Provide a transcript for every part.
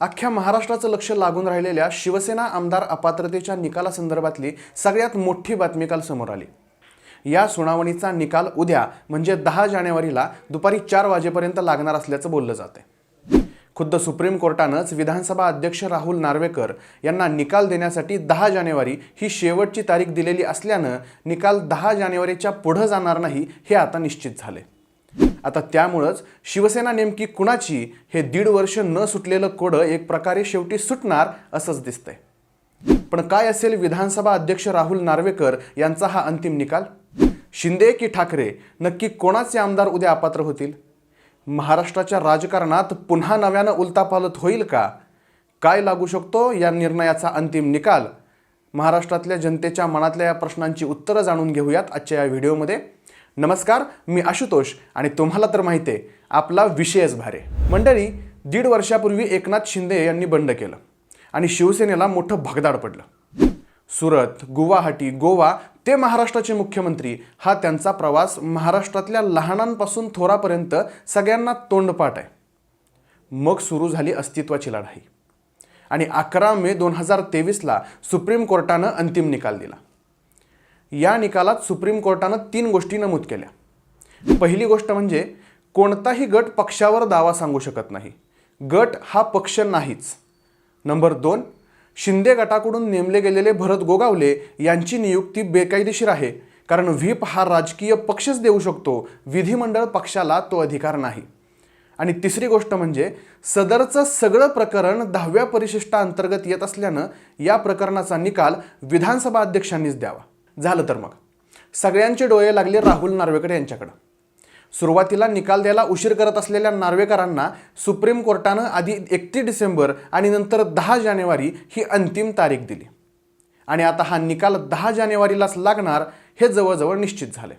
अख्ख्या महाराष्ट्राचं लक्ष लागून राहिलेल्या शिवसेना आमदार अपात्रतेच्या निकालासंदर्भातली सगळ्यात मोठी बातमी काल समोर आली. या सुनावणीचा निकाल उद्या म्हणजे दहा जानेवारीला दुपारी चार वाजेपर्यंत लागणार असल्याचं बोललं जाते खुद्द सुप्रीम कोर्टानंच विधानसभा अध्यक्ष राहुल नार्वेकर यांना निकाल देण्यासाठी दहा जानेवारी ही शेवटची तारीख दिलेली असल्यानं निकाल दहा जानेवारीच्या पुढं जाणार नाही हे आता निश्चित झाले आता त्यामुळंच शिवसेना नेमकी कुणाची हे दीड वर्ष न सुटलेलं कोडं एक प्रकारे शेवटी सुटणार असंच दिसतंय. पण काय असेल विधानसभा अध्यक्ष राहुल नार्वेकर यांचा हा अंतिम निकाल? शिंदे की ठाकरे? नक्की कोणाचे आमदार उद्या अपात्र होतील? महाराष्ट्राच्या राजकारणात पुन्हा नव्यानं उलतापालत होईल का? काय लागू शकतो या निर्णयाचा अंतिम निकाल? महाराष्ट्रातल्या जनतेच्या मनातल्या या प्रश्नांची उत्तरं जाणून घेऊयात आजच्या या व्हिडिओमध्ये. नमस्कार मी आशुतोष आणि तुम्हाला तर माहिती आहे आपला विषयच भारे मंडळी दीड वर्षापूर्वी एकनाथ शिंदे यांनी बंड केलं आणि शिवसेनेला मोठं भगदाड पडलं. सुरत गुवाहाटी गोवा ते महाराष्ट्राचे मुख्यमंत्री हा त्यांचा प्रवास महाराष्ट्रातल्या लहानांपासून थोरापर्यंत सगळ्यांना तोंडपाठ आहे. मग सुरू झाली अस्तित्वाची लढाई. आणि अकरा मे दोन हजार तेवीसला सुप्रीम कोर्टानं अंतिम निकाल दिला. या निकालात सुप्रीम कोर्टानं तीन गोष्टी नमूद केल्या. पहिली गोष्ट म्हणजे कोणताही गट पक्षावर दावा सांगू शकत नाही. गट हा पक्ष नाहीच. नंबर दोन शिंदे गटाकडून नेमले गेलेले भरत गोगावले यांची नियुक्ती बेकायदेशीर आहे कारण व्हीप हा राजकीय पक्षच देऊ शकतो विधिमंडळ पक्षाला तो अधिकार नाही. आणि तिसरी गोष्ट म्हणजे सदरचं सगळं प्रकरण दहाव्या परिशिष्टाअंतर्गत येत असल्यानं या प्रकरणाचा निकाल विधानसभा अध्यक्षांनीच द्यावा. झालं तर मग. सगळ्यांचे डोळे लागले राहुल नार्वेकर यांच्याकडं. सुरुवातीला निकाल द्यायला उशीर करत असलेल्या नार्वेकरांना सुप्रीम कोर्टानं आधी एकतीस डिसेंबर आणि नंतर दहा जानेवारी ही अंतिम तारीख दिली. आणि आता हा निकाल दहा जानेवारीलाच लागणार हे जवळजवळ निश्चित झाले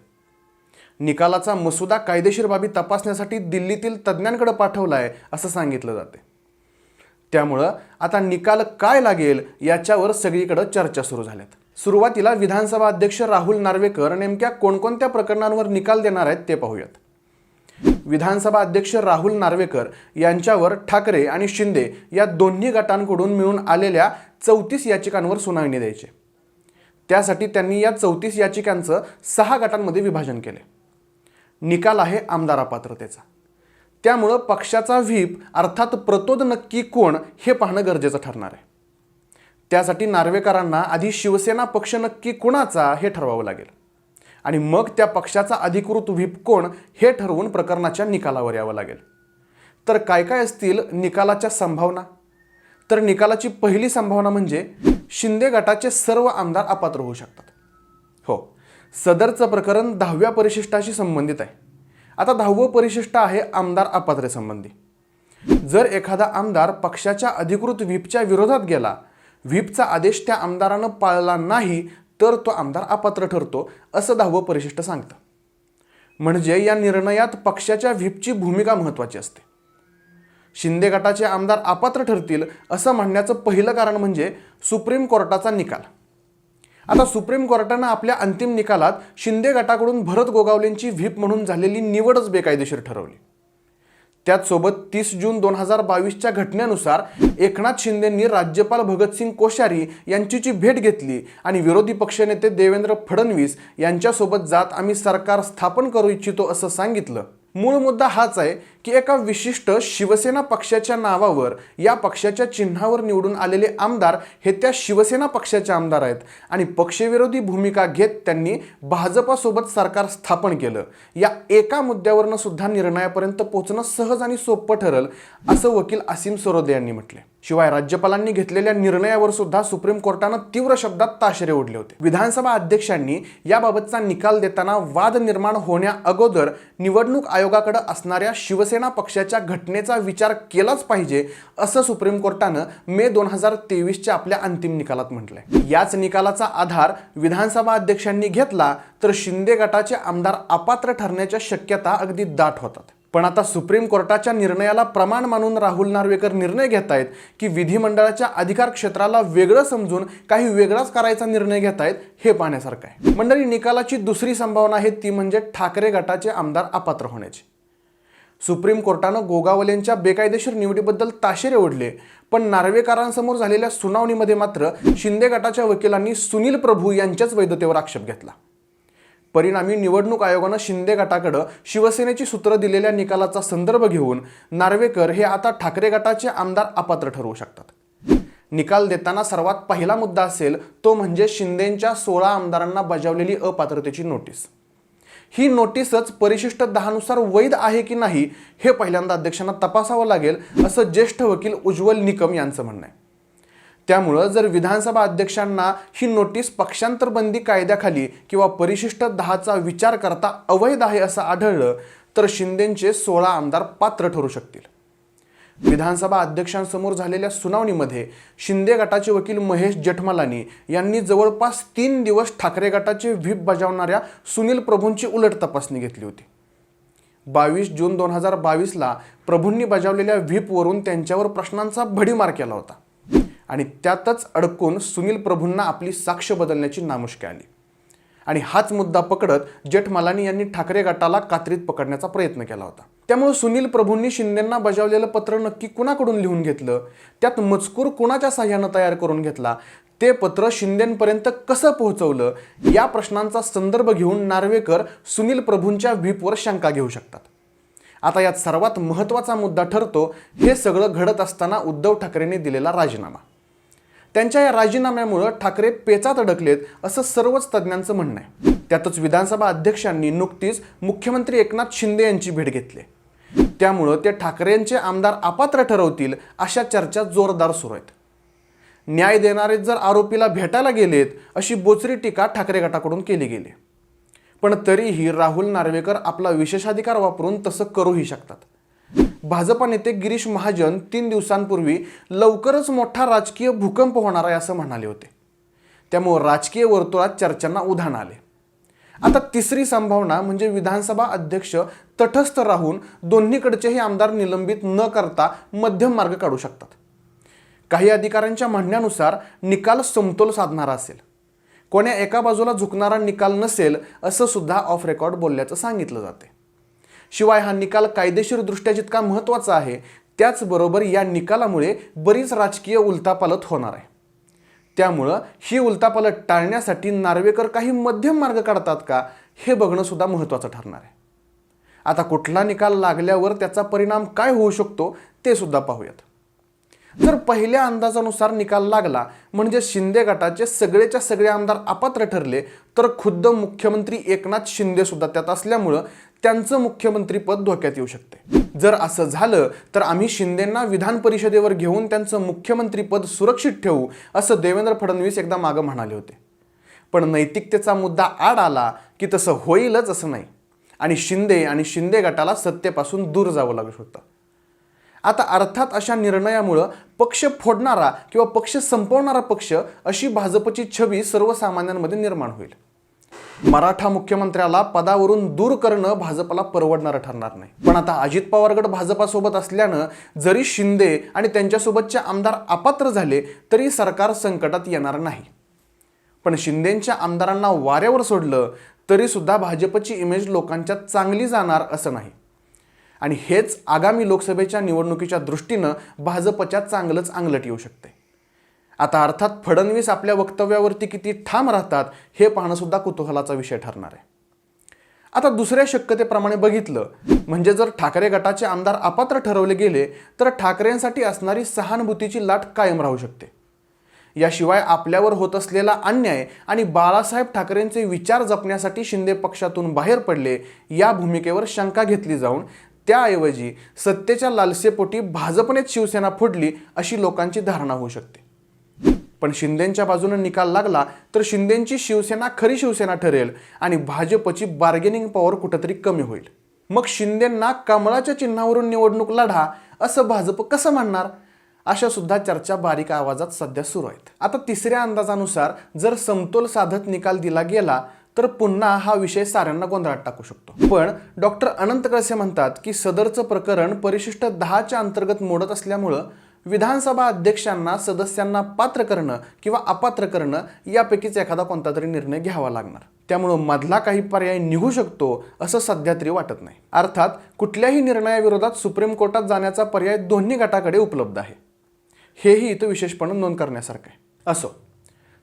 निकालाचा मसुदा कायदेशीर बाबी तपासण्यासाठी दिल्लीतील तज्ज्ञांकडे पाठवला आहे असं सांगितलं जाते त्यामुळं आता निकाल काय लागेल याच्यावर सगळीकडं चर्चा सुरू झाल्यात. सुरुवातीला विधानसभा अध्यक्ष राहुल नार्वेकर नेमक्या कोणकोणत्या प्रकरणांवर निकाल देणार आहेत ते पाहूयात. विधानसभा अध्यक्ष राहुल नार्वेकर यांच्यावर ठाकरे आणि शिंदे या दोन्ही गटांकडून मिळून आलेल्या चौतीस याचिकांवर सुनावणी द्यायची. त्यासाठी त्यांनी या चौतीस याचिकांचं सहा गटांमध्ये विभाजन केले. निकाल आहे आमदार अपात्रतेचा. त्यामुळं पक्षाचा व्हीप अर्थात प्रतोद नक्की कोण हे पाहणं गरजेचं ठरणार आहे. त्यासाठी नार्वेकरांना आधी शिवसेना पक्ष नक्की कुणाचा हे ठरवावं लागेल? आणि मग त्या पक्षाचा अधिकृत व्हीप कोण हे ठरवून प्रकरणाच्या निकालावर यावं लागेल. तर काय काय असतील निकालाच्या संभावना? तर निकालाची पहिली संभावना म्हणजे शिंदे गटाचे सर्व आमदार अपात्र होऊ शकतात. हो सदरचं प्रकरण दहाव्या परिशिष्टाशी संबंधित आहे. आता दहावं परिशिष्ट आहे आमदार अपात्रेसंबंधी जर एखादा आमदार पक्षाच्या अधिकृत व्हीपच्या विरोधात गेला व्हीपचा आदेश त्या आमदारानं पाळला नाही तर तो आमदार अपात्र ठरतो असं दहावं परिशिष्ट सांगतं. म्हणजे या निर्णयात पक्षाच्या व्हीपची भूमिका महत्त्वाची असते. शिंदे गटाचे आमदार अपात्र ठरतील असं म्हणण्याचं पहिलं कारण म्हणजे सुप्रीम कोर्टाचा निकाल. आता सुप्रीम कोर्टानं आपल्या अंतिम निकालात शिंदे गटाकडून भरत गोगावलेंची व्हीप म्हणून झालेली निवडच बेकायदेशीर ठरवली. त्याचसोबत तीस जून दोन हजार बावीसच्या घटनेनुसार एकनाथ शिंदेंनी राज्यपाल भगतसिंग कोश्यारी यांचीची भेट घेतली आणि विरोधी पक्षनेते देवेंद्र फडणवीस यांच्यासोबत जात आम्ही सरकार स्थापन करू इच्छितो असं सांगितलं. मूळ मुद्दा हाच आहे की एका विशिष्ट शिवसेना पक्षाच्या नावावर या पक्षाच्या चिन्हावर निवडून आलेले आमदार हे त्या शिवसेना पक्षाचे आमदार आहेत. आणि पक्षविरोधी भूमिका घेत त्यांनी भाजपासोबत सरकार स्थापन केलं. या एका मुद्द्यावरनं सुद्धा निर्णयापर्यंत पोहोचणं सहज आणि सोपं ठरल असं वकील असीम सरोदे यांनी म्हटले शिवाय राज्यपालांनी घेतलेल्या निर्णयावर सुद्धा सुप्रीम कोर्टानं तीव्र शब्दात ताशेरे ओढले होते. विधानसभा अध्यक्षांनी याबाबतचा निकाल देताना वाद निर्माण होण्या अगोदर निवडणूक आयोगाकडे असणाऱ्या शिवसेना पक्षाच्या घटनेचा विचार केलाच पाहिजे असं सुप्रीम कोर्टानं मे दोन हजार तेवीसच्या आपल्या अंतिम निकालात म्हटलंय. याच निकालाचा आधार विधानसभा अध्यक्षांनी घेतला तर शिंदे गटाचे आमदार अपात्र ठरण्याच्या शक्यता अगदी दाट होतात. पण आता सुप्रीम कोर्टाच्या निर्णयाला प्रमाण मानून राहुल नार्वेकर निर्णय घेत आहेत की विधिमंडळाच्या अधिकार क्षेत्राला वेगळं समजून काही वेगळाच करायचा निर्णय घेत आहेत हे पाहण्यासारखं आहे. मंडळी निकालाची दुसरी संभावना आहे ती म्हणजे ठाकरे गटाचे आमदार अपात्र होण्याची. सुप्रीम कोर्टानं गोगावलेंच्या बेकायदेशीर निवडीबद्दल ताशेरे ओढले पण नार्वेकरांसमोर झालेल्या सुनावणीमध्ये मात्र शिंदे गटाच्या वकिलांनी सुनील प्रभू यांच्याच वैधतेवर आक्षेप घेतला. परिणामी निवडणूक आयोगानं शिंदे गटाकडं शिवसेनेची सूत्र दिलेल्या निकालाचा संदर्भ घेऊन नार्वेकर हे आता ठाकरे गटाचे आमदार अपात्र ठरवू शकतात. निकाल देताना सर्वात पहिला मुद्दा असेल तो म्हणजे शिंदेंच्या सोळा आमदारांना बजावलेली अपात्रतेची नोटीस. ही नोटीसच परिशिष्ट दहानुसार वैध आहे की नाही हे पहिल्यांदा अध्यक्षांना तपासावं लागेल असं ज्येष्ठ वकील उज्ज्वल निकम यांचं म्हणणं आहे. त्यामुळं जर विधानसभा अध्यक्षांना ही नोटीस पक्षांतर बंदी कायद्याखाली किंवा परिशिष्ट दहाचा विचार करता अवैध आहे असं आढळलं तर शिंदेचे सोळा आमदार पात्र ठरू शकतील. विधानसभा अध्यक्षांसमोर झालेल्या सुनावणीमध्ये शिंदे गटाचे वकील महेश जेठमलानी यांनी जवळपास तीन दिवस ठाकरे गटाचे व्हीप बजावणाऱ्या सुनील प्रभूंची उलट तपासणी घेतली होती. बावीस जून दोन हजार बावीसला प्रभूंनी बजावलेल्या व्हीपवरून त्यांच्यावर प्रश्नांचा भडीमार केला होता. आणि त्यातच अडकून सुनील प्रभूंना आपली साक्ष बदलण्याची नामुष्की आली. आणि हाच मुद्दा पकडत जेठमलानी यांनी ठाकरे गटाला कात्रीत पकडण्याचा प्रयत्न केला होता. त्यामुळे सुनील प्रभूंनी शिंदेंना बजावलेलं पत्र नक्की कुणाकडून लिहून घेतलं? त्यात मजकूर कुणाच्या साह्यानं तयार करून घेतला? ते पत्र शिंदेपर्यंत कसं पोहोचवलं? या प्रश्नांचा संदर्भ घेऊन नार्वेकर सुनील प्रभूंच्या व्हीपवर शंका घेऊ शकतात. आता यात सर्वात महत्त्वाचा मुद्दा ठरतो हे सगळं घडत असताना उद्धव ठाकरेंनी दिलेला राजीनामा. त्यांच्या या राजीनाम्यामुळं ठाकरे पेचात अडकलेत असं सर्वच तज्ज्ञांचं म्हणणं आहे. त्यातच विधानसभा अध्यक्षांनी नुकतीच मुख्यमंत्री एकनाथ शिंदे यांची भेट घेतली. त्यामुळं ते ठाकरेंचे आमदार अपात्र ठरवतील अशा चर्चा जोरदार सुरू आहेत. न्याय देणारे जर आरोपीला भेटायला गेलेत अशी बोचरी टीका ठाकरे गटाकडून केली गेली. पण तरीही राहुल नार्वेकर आपला विशेषाधिकार वापरून तसं करूही शकतात. भाजपा नेते गिरीश महाजन तीन दिवसांपूर्वी लवकरच मोठा राजकीय भूकंप होणार आहे असं म्हणाले होते. त्यामुळे राजकीय वर्तुळात चर्चांना उधाण आले. आता तिसरी संभावना म्हणजे विधानसभा अध्यक्ष तटस्थ राहून दोन्हीकडचेही आमदार निलंबित न करता मध्यम मार्ग काढू शकतात. काही अधिकाऱ्यांच्या म्हणण्यानुसार निकाल समतोल साधणारा असेल. कोण्या एका बाजूला झुकणारा निकाल नसेल असं सुद्धा ऑफ रेकॉर्ड बोलल्याचं सांगितलं जाते. शिवाय हा निकाल कायदेशीरदृष्ट्या जितका महत्त्वाचा आहे त्याचबरोबर या निकालामुळे बरीच राजकीय उलतापालत होणार आहे. त्यामुळं ही उलतापालत टाळण्यासाठी नार्वेकर काही मध्यम मार्ग काढतात का हे बघणं सुद्धा महत्त्वाचं ठरणार आहे. आता कुठला निकाल लागल्यावर त्याचा परिणाम काय होऊ शकतो ते सुद्धा पाहूयात. जर पहिल्या अंदाजानुसार निकाल लागला म्हणजे शिंदे गटाचे सगळेच्या सगळे आमदार अपात्र ठरले तर खुद्द मुख्यमंत्री एकनाथ शिंदे सुद्धा त्यात असल्यामुळं त्यांचं मुख्यमंत्रीपद धोक्यात येऊ शकते. जर असं झालं तर आम्ही शिंदेंना विधान परिषदेवर घेऊन त्यांचं मुख्यमंत्रीपद सुरक्षित ठेवू असं देवेंद्र फडणवीस एकदा मागं म्हणाले होते. पण नैतिकतेचा मुद्दा आड आला की तसं होईलच असं नाही. आणि शिंदे आणि शिंदे गटाला सत्तेपासून दूर जावं लागू शकतं आता अर्थात अशा निर्णयामुळं पक्ष फोडणारा किंवा पक्ष संपवणारा पक्ष अशी भाजपची छबी सर्वसामान्यांमध्ये निर्माण होईल. मराठा मुख्यमंत्र्याला पदावरून दूर करणं भाजपला परवडणारं ठरणार नाही. पण आता अजित पवारगड भाजपासोबत असल्यानं जरी शिंदे आणि त्यांच्यासोबतचे आमदार अपात्र झाले तरी सरकार संकटात येणार नाही. पण शिंदेंच्या आमदारांना वाऱ्यावर सोडलं तरी सुद्धा भाजपची इमेज लोकांच्या चांगली जाणार असं नाही. आणि हेच आगामी लोकसभेच्या निवडणुकीच्या दृष्टीनं भाजपच्या चांगलंच अंगलट येऊ शकते. आता अर्थात फडणवीस आपल्या वक्तव्यावरती किती ठाम राहतात हे पाहणं सुद्धा कुतूहलाचा विषय ठरणार आहे. आता दुसऱ्या शक्यतेप्रमाणे बघितलं म्हणजे जर ठाकरे गटाचे आमदार अपात्र ठरवले गेले तर ठाकरेंसाठी असणारी सहानुभूतीची लाट कायम राहू शकते. याशिवाय आपल्यावर होत असलेला अन्याय आणि बाळासाहेब ठाकरेंचे विचार जपण्यासाठी शिंदे पक्षातून बाहेर पडले या भूमिकेवर शंका घेतली जाऊन त्याऐवजी सत्तेच्या लालसेपोटी भाजपनेच शिवसेना फोडली अशी लोकांची धारणा होऊ शकते. पण शिंदेच्या बाजूने निकाल लागला तर शिंदेची शिवसेना खरी शिवसेना ठरेल आणि भाजपची बार्गेनिंग पॉवर कुठंतरी कमी होईल. मग शिंदेंना कमळाच्या चिन्हावरून निवडणूक लढा असं भाजप कसं म्हणणार अशा सुद्धा चर्चा बारीक आवाजात सध्या सुरू आहेत. आता तिसऱ्या अंदाजानुसार जर समतोल साधत निकाल दिला गेला तर पुन्हा हा विषय साऱ्यांना गोंधळात टाकू शकतो. पण डॉक्टर अनंत कळसे म्हणतात की सदरचं प्रकरण परिशिष्ट दहाच्या अंतर्गत मोडत असल्यामुळं विधानसभा अध्यक्षांना सदस्यांना पात्र करणं किंवा अपात्र करणं यापैकीच एखादा कोणता तरी निर्णय घ्यावा लागणार. त्यामुळं मधला काही पर्याय निघू शकतो असं सध्या तरी वाटत नाही. अर्थात कुठल्याही निर्णयाविरोधात सुप्रीम कोर्टात जाण्याचा पर्याय दोन्ही गटाकडे उपलब्ध आहे. हेही इथं विशेषपणे नोंद करण्यासारखं आहे. असो.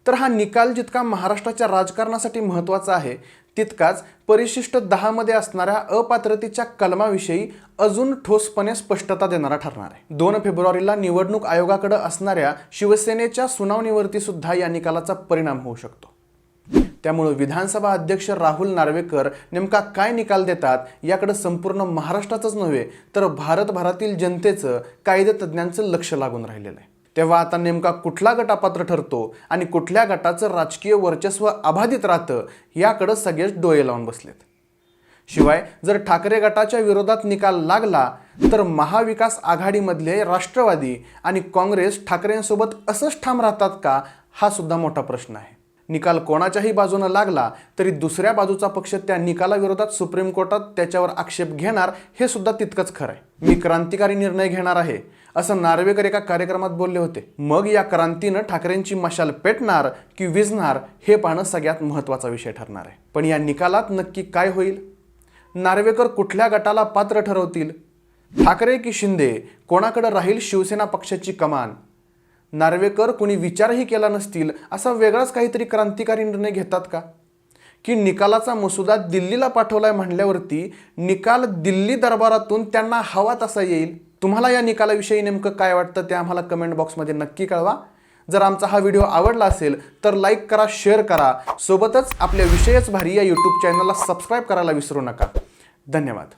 तर हा निकाल जितका महाराष्ट्राच्या राजकारणासाठी महत्त्वाचा आहे तितकाच परिशिष्ट दहामध्ये असणाऱ्या अपात्रतेच्या कलमाविषयी अजून ठोसपणे स्पष्टता देणारा ठरणार आहे. दोन फेब्रुवारीला निवडणूक आयोगाकडे असणाऱ्या शिवसेनेच्या सुनावणीवरती सुद्धा या निकालाचा परिणाम होऊ शकतो. त्यामुळं विधानसभा अध्यक्ष राहुल नार्वेकर नेमका काय निकाल देतात याकडे संपूर्ण महाराष्ट्राचंच नव्हे तर भारतभरातील जनतेचं कायदेतज्ञांचं लक्ष लागून राहिलेलं आहे. तेव्हा आता नेमका कुठला गट अपात्र ठरतो आणि कुठल्या गटाचं राजकीय वर्चस्व अबाधित राहतं याकडं सगळेच डोळे लावून बसलेत. शिवाय जर ठाकरे गटाच्या विरोधात निकाल लागला तर महाविकास आघाडीमधले राष्ट्रवादी आणि काँग्रेस ठाकरेंसोबत असंच ठाम राहतात का हा सुद्धा मोठा प्रश्न आहे. निकाल कोणाच्याही बाजूनं लागला तरी दुसऱ्या बाजूचा पक्ष त्या निकालाविरोधात सुप्रीम कोर्टात त्याच्यावर आक्षेप घेणार हे सुद्धा तितकंच खरं आहे मी क्रांतिकारी निर्णय घेणार आहे असं नार्वेकर एका कार्यक्रमात बोलले होते. मग या क्रांतीनं ठाकरेंची मशाल पेटणार की विजणार हे पाहणं सगळ्यात महत्त्वाचा विषय ठरणार आहे. पण या निकालात नक्की काय होईल? नार्वेकर कुठल्या गटाला पात्र ठरवतील? ठाकरे की शिंदे? कोणाकडे राहील शिवसेना पक्षाची कमान? नार्वेकर कोणी विचारही केला नसतील असा वेगळाच काहीतरी क्रांतिकारी निर्णय घेतात का? की निकालाचा मसुदा दिल्लीला पाठवलाय म्हणल्यावरती निकाल दिल्ली दरबारातून त्यांना हवा तसा येईल? तुम्हाला या निकालाविषयी नेमकं काय वाटतं ते आम्हाला कमेंट बॉक्समध्ये नक्की कळवा. जर आमचा हा व्हिडिओ आवडला असेल तर लाईक करा शेअर करा. सोबतच आपल्या विषयच भारी या यूट्यूब चॅनलला सबस्क्राईब करायला विसरू नका. धन्यवाद.